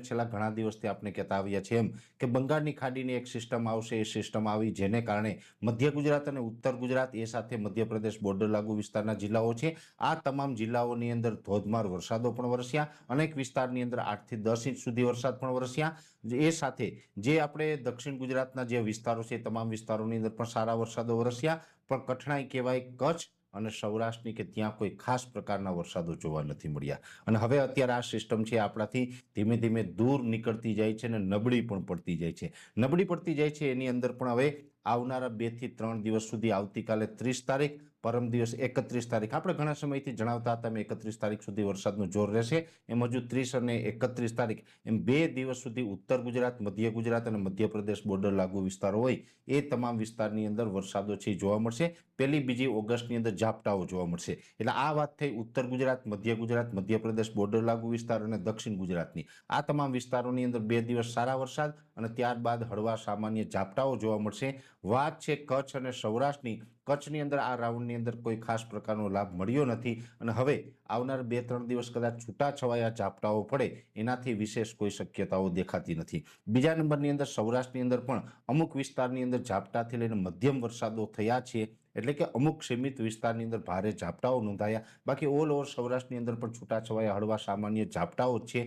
છેલ્લા ઘણા દિવસથી આપણે કહેતા આવ્યા છીએ એમ કે બંગાળની ખાડીની એક સિસ્ટમ આવશે, એ સિસ્ટમ આવી જેને કારણે મધ્ય ગુજરાત અને ઉત્તર ગુજરાત, એ સાથે મધ્યપ્રદેશ બોર્ડર લાગુ વિસ્તારના જિલ્લાઓ છે. આ તમામ જિલ્લાઓની અંદર ધોધમાર વરસાદો પણ વરસ્યા, અનેક વિસ્તારની અંદર આઠથી દસ ઇંચ સુધી વરસાદ પણ વરસ્યા. એ સાથે જે આપણે દક્ષિણ ગુજરાતના જે વિસ્તારો છે તમામ વિસ્તારોની અંદર પણ સારા વરસાદો વરસ્યા. પણ કઠણાઈ કહેવાય કચ્છ અને સૌરાષ્ટ્રની કે ત્યાં કોઈ ખાસ પ્રકારના વરસાદો જોવા નથી મળ્યા. અને હવે અત્યારે આ સિસ્ટમ છે આપણાથી ધીમે ધીમે દૂર નીકળતી જાય છે અને નબળી પણ પડતી જાય છે. નબળી પડતી જાય છે એની અંદર પણ હવે આવનારા બેથી ત્રણ દિવસ સુધી આવતીકાલે ત્રીસ તારીખ, પરમ દિવસ એકત્રીસ તારીખ. આપણે ઘણા સમયથી જણાવતા હતા એમ એકત્રીસ તારીખ સુધી વરસાદનું જોર રહેશે. એમ હજુ ત્રીસ અને એકત્રીસ તારીખ. એમ બે દિવસ સુધી ઉત્તર ગુજરાત, મધ્ય ગુજરાત અને મધ્યપ્રદેશ બોર્ડર લાગુ વિસ્તારો હોય, એ તમામ વિસ્તારની અંદર વરસાદો છે જોવા મળશે. પહેલી બીજી ઓગસ્ટની અંદર ઝાપટાઓ જોવા મળશે. એટલે આ વાત થઈ ઉત્તર ગુજરાત, મધ્ય ગુજરાત, મધ્યપ્રદેશ બોર્ડર લાગુ વિસ્તાર અને દક્ષિણ ગુજરાતની. આ તમામ વિસ્તારોની અંદર બે દિવસ સારા વરસાદ અને ત્યારબાદ હળવા સામાન્ય ઝાપટાઓ જોવા મળશે. વાત છે કચ્છ અને સૌરાષ્ટ્રની. કચ્છની અંદર આ રાઉન્ડની અંદર કોઈ ખાસ પ્રકારનો લાભ મળ્યો નથી અને હવે આવનાર બે ત્રણ દિવસ કદાચ છૂટાછવાયા ઝાપટાઓ પડે એનાથી વિશેષ કોઈ શક્યતાઓ દેખાતી નથી. બીજા નંબરની અંદર સૌરાષ્ટ્રની અંદર પણ અમુક વિસ્તારની અંદર ઝાપટાથી લઈને મધ્યમ વરસાદો થયા છે એટલે કે અમુક સીમિત વિસ્તારની અંદર ભારે ઝાપટાઓ નોંધાયા. બાકી ઓલ ઓવર સૌરાષ્ટ્રની અંદર પણ છૂટાછવાયા હળવા સામાન્ય ઝાપટાઓ છે.